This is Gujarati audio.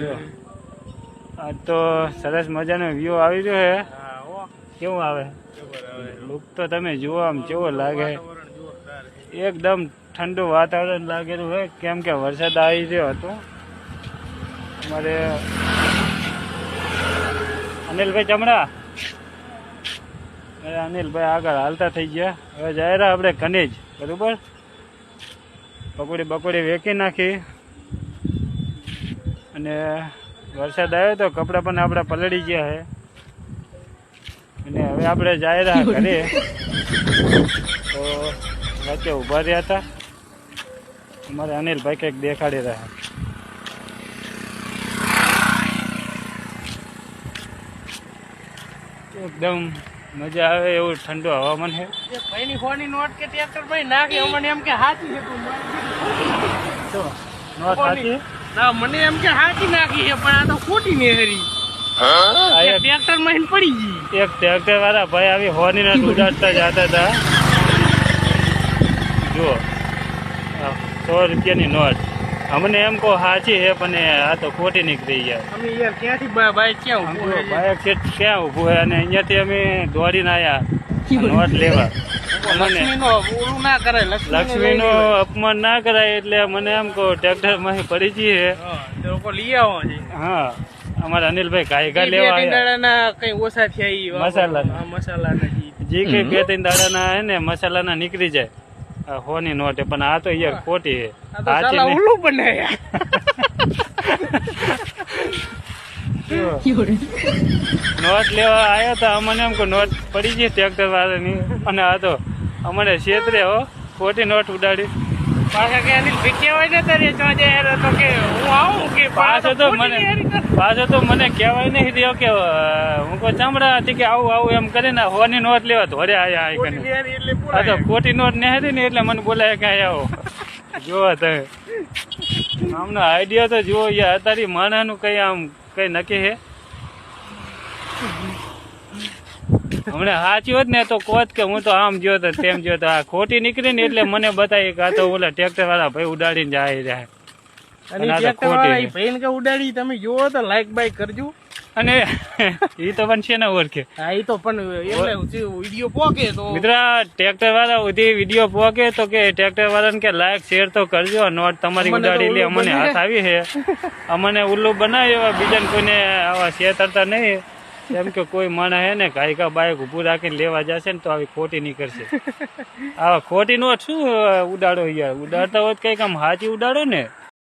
જો. આ તો સરસ મજાનો વ્યૂ આવી રહ્યો છે કેવું આવે? લુક તો તમે જુઓ આમ કેવો લાગે. એકદમ ઠંડુ વાતાવરણ લાગેલું હોય કેમ કે વરસાદ આવી રહ્યો હતો. અમારે અનિલભાઈ ચમડા. અરે અનિલભાઈ આગળ હાલતા થઈ ગયા. હવે જાય આપણે કનેજ બરોબર? પકોડી બકોડી વેકી નાખી. અને વરસાદ આવ્યો તો કપડાં પણ આપણા પલળી ગયા છે. અને હવે આપણે જાય રહ્યા ઘરે. તો વચ્ચે ઊભા રહ્યા હતા. અમારે અનિલભાઈ કંઈક દેખાડી રહ્યા. એકદમ મજા આવે એવું ઠંડુ હવામાન છે. એક ભાઈની ફોનની નોટ કે ટ્રેક્ટર ભાઈ નાખી અમને એમ કે હાચી છે તું. તો નોટ સાચી ના મને એમ કે હાચી નાખી છે પણ આ તો ખોટી ને હરી. આ એક ટ્રેક્ટરમાં પડી ગઈ. એક ટ્રેક્ટર વાળા ભાઈ આવી હોની નોટ ઉડાડતા જતા હતા. જુઓ સો રૂપિયાની નોટ. અમને એમ કહો સાચી છે પણ આ તો ખોટી નીકળી ગયા. અમે યાર ક્યાંથી બાઈક ક્યાં ઊભું ક્યાં છે અને અહીંયાથી અમે દોડીને આવ્યા નોટ લેવા. ઓલું ના કરે લક્ષ્મીનું અપમાન ના કરાય એટલે મને એમ કહો ટ્રેક્ટરમાં પડી જઈએ. લોકો લઈ આવો હા અમારા અનિલભાઈ લેવા આવ્યા. કઈ ઓછા થયા મસાલાના. જી. કઈ બે ત્રણ દાડાના હે ને મસાલાના નીકળી જાય. હોની નોટ પણ આ તો યાર ખોટી ઉલ્લું બનાવ્યા. નોટ લેવા આવ્યા હતા અમને એમ કે નોટ પડી ગઈ ટ્રેક્ટર વાળાની. અને આ તો અમને છેતરે હો ખોટી નોટ ઉડાડી. પાછા કે અનિલ ને તારે જાય તો કે હું આવું કે પાછો તો મને પાછો તો મને કહેવાય નહીં રહ્યો કે હું કોઈ ચામડા હતી કે આવું આવું એમ કરીને હોની નોટ લેવા ધોરે આયા આ ખોટી એટલે આ તો ખોટી નોટ ને ને એટલે મને બોલાય કે આવો. જોવા તમે. આમનો આઈડિયા તો જુઓ યાર અત્યારે માણસનું કઈ આમ કઈ નક્કી છે? હમણાં સાચી હોત ને તો કોત કે હું તો આમ જો તો તેમ જો તો આ ખોટી નીકળી ને એટલે મને બતાવી કે આ તો ઓલા ટ્રેક્ટર વાળા ભાઈ ઉડાડીને જાય રહ્યા અને અને આ તો ટ્રેક્ટર વાળા છે. ભાઈને કે ઉડાડી તમે જોવો તો લાઈક બાઈક કરજો. અને એ તો પણ છે ને ઓળખે. હા ઈ તો પણ વીડિયો પોકે તો. મિત્ર ટ્રેક્ટર વાળા સુધી વીડિયો પોકે તો કે ટ્રેક્ટર વાળાને કે લાઈક શેર તો કરજો. નોટ તમારી ઉડાડી લે અમને હાથ આવી છે. અમને ઉલ્લુ બનાવ્યો એવા બીજાને કોઈને આવા છેતરતા નહીં. કેમ કે કોઈ માણસ હે ને ગાયકા બાઈક ઊભું રાખીને લેવા જશે ને તો આવી ખોટી નીકળશે. આવા ખોટી નો શું ઉડાડો યાર. ઉડાડતા હોત કંઈક આમ હાચી ઉડાડો ને